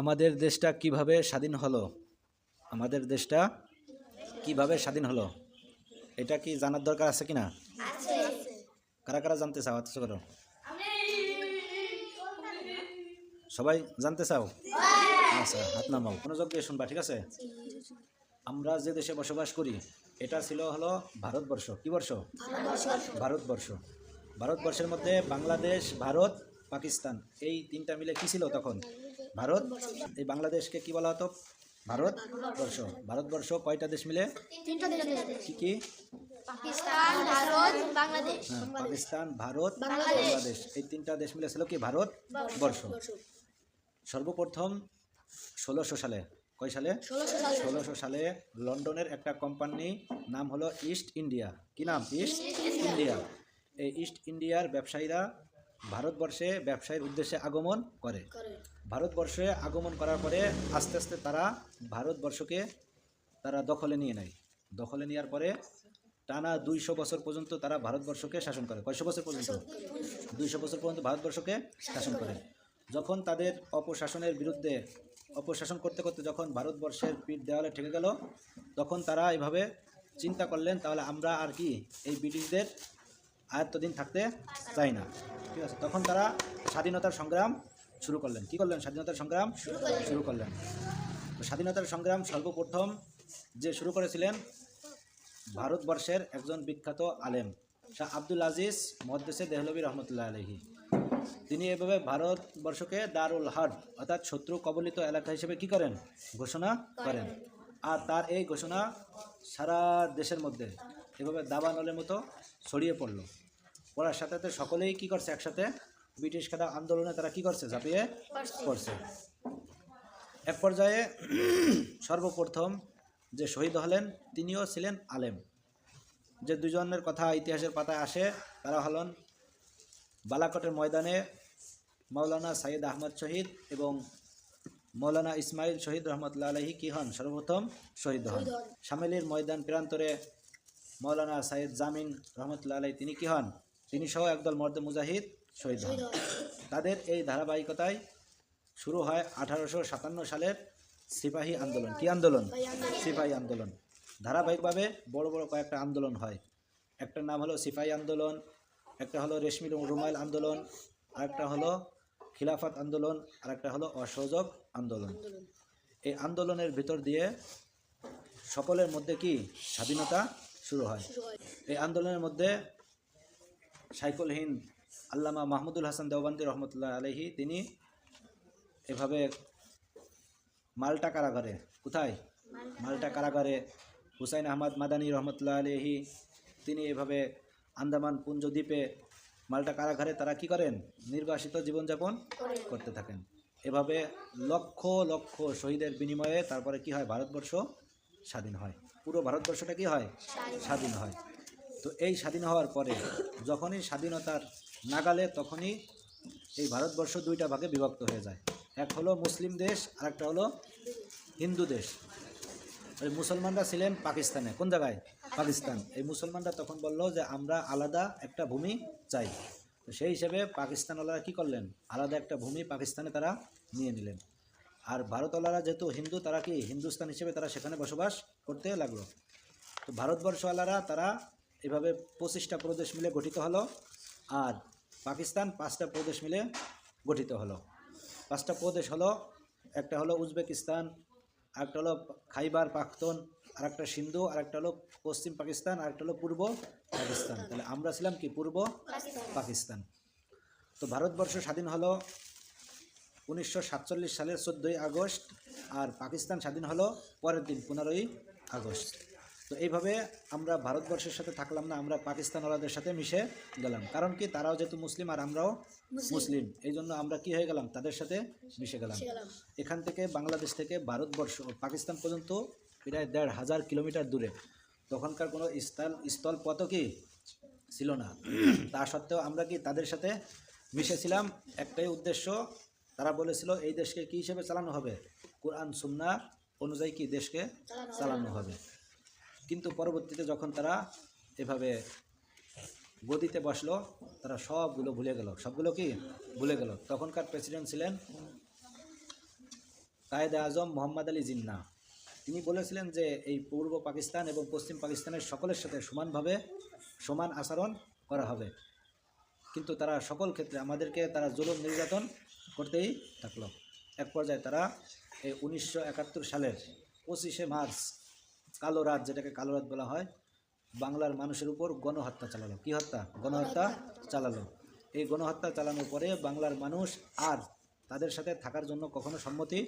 আমাদের দেশটা কীভাবে স্বাধীন হলো? আমাদের দেশটা কীভাবে স্বাধীন হলো? এটা কি জানার দরকার আছে কি না কারা কারা জানতে চাও? অথচ করো। সবাই জানতে চাও? আচ্ছা হাত নামাও। মনোযোগ দিয়ে শুনবা ঠিক আছে? আমরা যে দেশে বসবাস করি এটা ছিল হলো ভারতবর্ষ। কি বর্ষ? ভারতবর্ষ। ভারতবর্ষের মধ্যে বাংলাদেশ ভারত পাকিস্তান এই তিনটা মিলে কি ছিল তখন? ভারত এই বাংলাদেশকে কি বলা হতো? ভারতবর্ষ ভারতবর্ষ কয়টা দেশ মিলে? কি কি? পাকিস্তান ভারত বাংলাদেশ। হ্যাঁ, পাকিস্তান ভারত বাংলাদেশ। বাংলাদেশ। এই তিনটা দেশ মিলে ছিল কি? ভারতবর্ষ সর্বপ্রথম ষোলোশো সালে। কয় সালে? ষোলোশো সালে। লন্ডনের একটা কোম্পানি নাম হলো ইস্ট ইন্ডিয়া। কি নাম? East India. এই ইস্ট ইন্ডিয়ার ব্যবসায়ীরা ভারতবর্ষে ব্যবসায়ের উদ্দেশ্যে আগমন করে। ভারতবর্ষে আগমন করার পরে আস্তে আস্তে তারা ভারতবর্ষকে তারা দখলে নিয়ে নেয়। দখলে নেওয়ার পরে টানা দুইশো বছর পর্যন্ত তারা ভারতবর্ষকে শাসন করে। কয়শো বছর পর্যন্ত? দুইশো বছর পর্যন্ত ভারতবর্ষকে শাসন করে। যখন তাদের অপশাসনের বিরুদ্ধে, অপশাসন করতে করতে যখন ভারতবর্ষের পিঠ দেওয়ালে ঠেকে গেল, তখন তারা এভাবে চিন্তা করলেন, তাহলে আমরা আর কি এই ব্রিটিশদের আয়ত্তদিন থাকতে চাই না। ঠিক আছে? তখন তারা স্বাধীনতার সংগ্রাম শুরু করলেন। কি করলেন? স্বাধীনতার সংগ্রাম শুরু করলেন। তো স্বাধীনতার সংগ্রাম সর্বপ্রথম যে শুরু করেছিলেন ভারতবর্ষের একজন বিখ্যাত আলেম, শাহ আব্দুল আজিজ মহাদ্দেশে দেহলবী রহমতুল্লাহ আলহী তিনি এভাবে ভারতবর্ষকে দারুল হার্ব অর্থাৎ শত্রু কবলিত এলাকা হিসেবে কি করেন? ঘোষণা করেন। আর তার এই ঘোষণা সারা দেশের মধ্যে এভাবে দাবানলের মতো ছড়িয়ে পড়ল। পড়ার সাথে সাথে সকলেই কী করছে একসাথে? ব্রিটিশ খেলা আন্দোলনে তারা কি করছে? ঝাঁপিয়ে পড়ছে এক পর্যায়ে সর্বপ্রথম যে শহীদ হলেন তিনিও ছিলেন আলেম। যে দুজনের কথা ইতিহাসের পাতায় আসে তারা হলেন বালাকটের ময়দানে মৌলানা সাইদ আহমদ শহীদ এবং মৌলানা ইসমাইল শহীদ রহমতুল্লাহ আলহী কি হন? সর্বপ্রথম শহীদ হন। সামেলির ময়দান প্রান্তরে মৌলানা সাইদ জামিন রহমতুল্লাহ আলহী তিনি কি হন? তিনি সহ একদল মর্দ মুজাহিদ শহীদ হন। তাদের এই ধারাবাহিকতায় শুরু হয় আঠারোশো সাতান্ন সালের সিপাহী আন্দোলন। কি আন্দোলন? সিপাহী আন্দোলন। ধারাবাহিকভাবে বড় বড় কয়েকটা আন্দোলন হয়। একটার নাম হলো সিপাহী আন্দোলন একটা হলো রেশমি রুমাইল আন্দোলন আরেকটা হলো খিলাফত আন্দোলন আর একটা হলো অসহযোগ আন্দোলন। এই আন্দোলনের ভিতর দিয়ে সকলের মধ্যে কি স্বাধীনতা শুরু হয়? এই আন্দোলনের মধ্যে সাইকুল হিন্দ আল্লামা মাহমুদুল হাসান দেওবান্দি রহমতুল্লাহ আলহি তিনি এভাবে মাল্টা কারাগারে কোথায়? মাল্টা কারাগারে হুসাইন আহমদ মাদানী রহমতুল্লাহ আলহি তিনি এভাবে আন্দামান পুঞ্জ দ্বীপে মাল্টা কারাগারে তারা কি করেন? নির্বাসিত জীবনযাপন করতে থাকেন। এভাবে লক্ষ লক্ষ শহীদের বিনিময়ে তারপরে কি হয়? ভারতবর্ষ স্বাধীন হয়। পুরো ভারতবর্ষটা কি হয়। স্বাধীন হয়। তো এই স্বাধীন হওয়ার পরে যখনই স্বাধীনতার নাগালে তখনই এই ভারতবর্ষ দুইটা ভাগে বিভক্ত হয়ে যায়। এক হলো মুসলিম দেশ আর একটা হলো হিন্দু দেশ। ওই মুসলমানরা ছিলেন পাকিস্তানে। কোন জায়গায়? পাকিস্তান। এই মুসলমানরা তখন বলল যে, আমরা আলাদা একটা ভূমি চাই। তো সেই হিসেবে পাকিস্তানওয়ালারা কী করলেন? আলাদা একটা ভূমি পাকিস্তানে তারা নিয়ে নিলেন। আর ভারতওয়ালারা যেহেতু হিন্দু, তারা কি হিন্দুস্তান হিসেবে তারা সেখানে বসবাস করতে লাগল? তো ভারতবর্ষওয়ালারা তারা এভাবে পঁচিশটা প্রদেশ মিলে গঠিত হলো। আর পাকিস্তান পাঁচটা প্রদেশ মিলে গঠিত হলো। পাঁচটা প্রদেশ হলো একটা হলো উজবেকিস্তান আরেকটা হলো খাইবার পাখতন আর একটা সিন্ধু আর একটা হলো পশ্চিম পাকিস্তান আর একটা হলো পূর্ব পাকিস্তান। তাহলে আমরা ছিলাম কি পূর্ব পাকিস্তান। তো ভারতবর্ষ স্বাধীন হলো উনিশশো সাতচল্লিশ সালের চোদ্দোই আগস্ট আর পাকিস্তান স্বাধীন হলো পরের দিন পনেরোই আগস্ট। তো এইভাবে আমরা ভারতবর্ষের সাথে থাকলাম না আমরা পাকিস্তানওয়ালাদের সাথে মিশে গেলাম। কারণ কি? তারাও যেহেতু মুসলিম আর আমরাও মুসলিম। এই জন্য আমরা কি হয়ে গেলাম? তাদের সাথে মিশে গেলাম। এখান থেকে বাংলাদেশ থেকে ভারতবর্ষ পাকিস্তান পর্যন্ত প্রায় দেড় হাজার কিলোমিটার দূরে। তখনকার কোনো স্থল স্থল পথও কি ছিল না। তা সত্ত্বেও আমরা কি তাদের সাথে মিশেছিলাম? একটাই উদ্দেশ্য তারা বলেছিল এই দেশকে কি হিসেবে চালানো হবে? কোরআন সুন্না অনুযায়ী কি দেশকে চালানো হবে? কিন্তু পরবর্তীতে যখন তারা এভাবে গদিতে বসল, তারা সবগুলো ভুলে গেল। সবগুলো কি? ভুলে গেল। তখনকার প্রেসিডেন্ট ছিলেন কায়েদে আজম মোহাম্মদ আলী জিন্না। তিনি বলেছিলেন যে, এই পূর্ব পাকিস্তান এবং পশ্চিম পাকিস্তানের সকলের সাথে সমানভাবে সমান আচরণ করা হবে। কিন্তু তারা সকল ক্ষেত্রে আমাদেরকে তারা জুলুম, নির্যাতন করতেই থাকল। এক পর্যায়ে তারা এই উনিশশো একাত্তর সালের পঁচিশে মার্চ কালো রাত যেটাকে কালো রাত বলা হয়, বাংলার মানুষের উপর গণহত্যা চালালো। কি হত্যা? গণহত্যা চালালো। এই গণহত্যা চালানোর পরে বাংলার মানুষ আর তাদের সাথে থাকার জন্য কখনো সম্মতি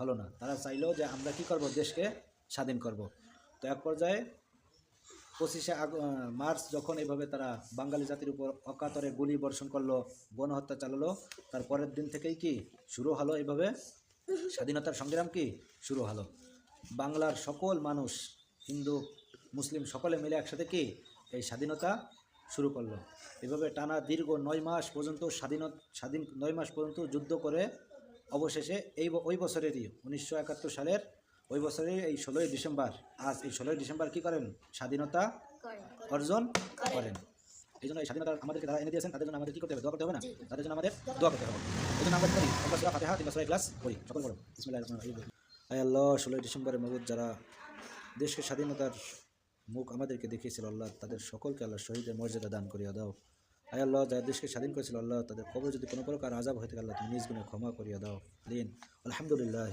হলো না। তারা চাইলো যে আমরা কি করব? দেশকে স্বাধীন করব। তো এক পর্যায়ে পঁচিশে মার্চ যখন এভাবে তারা বাঙালি জাতির উপর অকাতরে গুলি বর্ষণ করল, গণহত্যা চালালো, তার পরের দিন থেকেই কি শুরু হলো এইভাবে স্বাধীনতার সংগ্রাম কি শুরু হলো? বাংলার সকল মানুষ হিন্দু মুসলিম সকলে মিলে একসাথে কি এই স্বাধীনতা শুরু করল? এভাবে টানা দীর্ঘ নয় মাস পর্যন্ত স্বাধীন স্বাধীন নয় মাস পর্যন্ত যুদ্ধ করে অবশেষে এই ওই বছরেরই উনিশশো একাত্তর সালের ওই বছরের এই ষোলোই ডিসেম্বর আজ এই ষোলোই ডিসেম্বর কি করেন? স্বাধীনতা অর্জন করেন। এই জন্য এই স্বাধীনতা আমাদেরকে যারা এনে দিয়েছেন তাদের জন্য আমাদের কি করতে হবে? দোয়া করতে হবে না? তাদের জন্য আমাদের দোয়া করতে হবে। এই জন্য আমরা করি আমরা সুরা ফাতিহা তিনটা সুরা ক্লাস করি সকল রহিম। আল্লাহ, ষোলোই ডিসেম্বরে মগজ যারা দেশকে স্বাধীনতার মুখ আমাদেরকে দেখিয়েছিল আল্লাহ, তাদের সকলকে আল্লাহ শহীদের মর্যাদা দান করিয়া দাও। আয় আল্লাহ, যারা দেশকে স্বাধীন করেছিল আল্লাহ, তাদের কবর যদি কোনো প্রকার আজাব হয়ে থাকে আল্লাহ, তুমি নিজ গুণে ক্ষমা করিয়া দাও। লিন আলহামদুলিল্লাহ